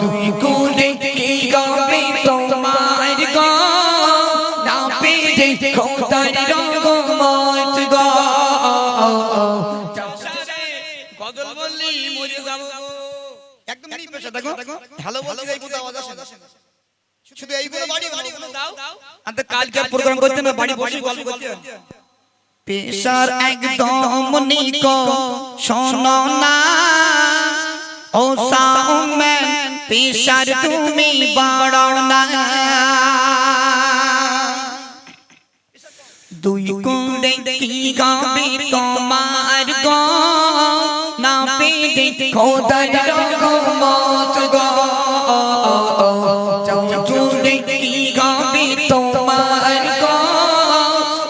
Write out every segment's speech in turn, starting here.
তুই কোলে কি গাবে তোমার গো? না পেরে খোদার রহমত গো। গজল বললি মরে যাব একদম নিয়ে পেশা দেখো ভালো বলছি এই কথা আওয়াজ আসে শুধু এইগুলো বাড়ি বাড়িগুলো দাও আর তো কালকে প্রোগ্রাম করতে না বাড়ি বসে গল্প করতে পেশার একদম নিকো শোনো না ও পেশার তুমি বাড়াও না দুই কুড়ে কি গাবে তোমার গো না পেরে খোদার রহমত গো চৌচুরে কি গাবে তোমার গো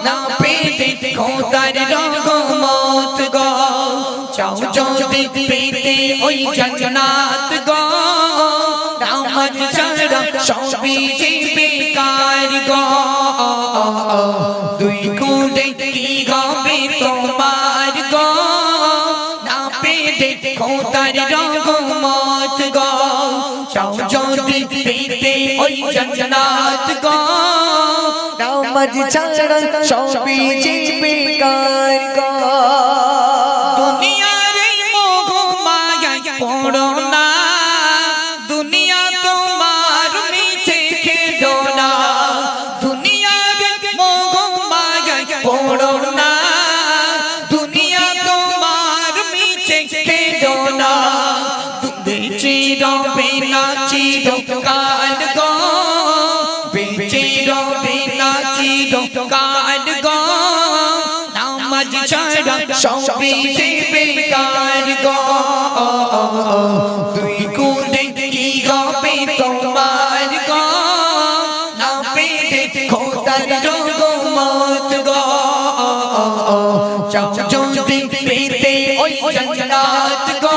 না পেরে খোদার রহমত গো চৌচুরে পেতে ওই জন্নাত গো রামত ছাড়া সবই যে বেকার গো। দুই কুড়ে কি গাবে তোমার গো? না পেরে খোদার রহমত গো। চাও যদি পেতে ওই জন্নাত গো। নামাজ ছাড়া সবই যে বেকার গো। বেঁচে রবে না চিরকাল গো। বেঁচে রবে না চিরকাল গো। নামাজ ছাড়া সবই যে বেকার গো। দুই কুড়ে কি গবে তোমার গো? না পেটে খোদার রহমত গো। চাও যদি পেতে ওই জন্নাত গো।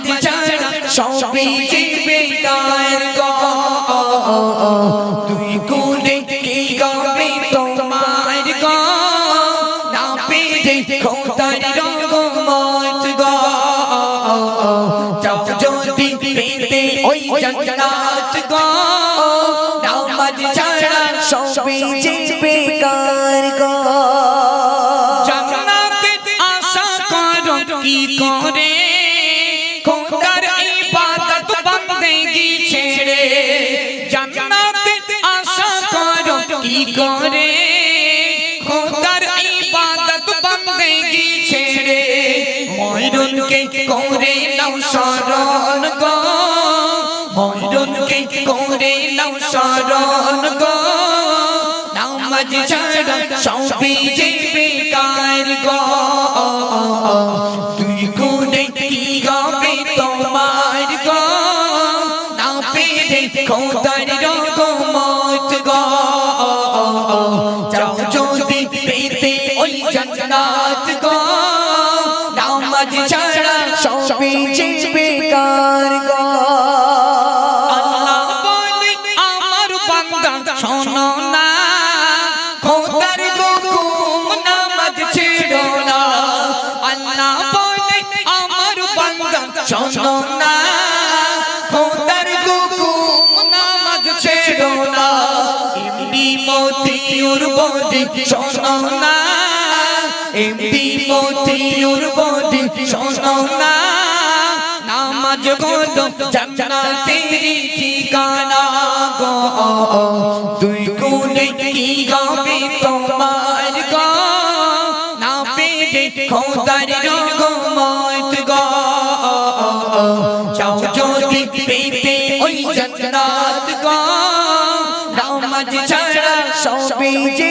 নামাজ ছাড়া সবে যে বেকার গো। দুই কুলে কি গাবে তোমার গো? না পেরে খোদার রহমত গো। যাও যদি পেতে ওই জন্নাত গো। নামাজ ছাড়া সবে যে বেকার কি করে? করো, খোদার ইবাদত বন্দেগি ছেড়ে ময়ূরকে করে নাও শরণ গো ময়ূরকে করে নাও শরণ গো। নামাজ ছাড়া সবই যে বেকার গো। তুই কোনে কি গাবে তোমার গো? না পেরে খোদার রহমত গো। যাও যদি পেতে ওই জান্নাত গো, নামাজ ছাড়া সবই যে বেকার গো। আল্লাহ বলে, আমার বান্দা শোনো না, খোদার হুকুম নামাজ ছেড়ো না। আল্লাহ বলে, আমার বান্দা শোনো না, খোদার হুকুম নামাজ ছেড়ো না। মতিউর বদি শোনো না। এমনি মতিউর বদি শোনো না। নামাজ হলো জান্নাতের ঠিকানা গো। দুই কোণে কি গাবে তোমার গো? না পেরে খোদার রহমত গো। চাও যদি পেতে ওই জান্নাত গো। নামাজ ছাড়া সবে যে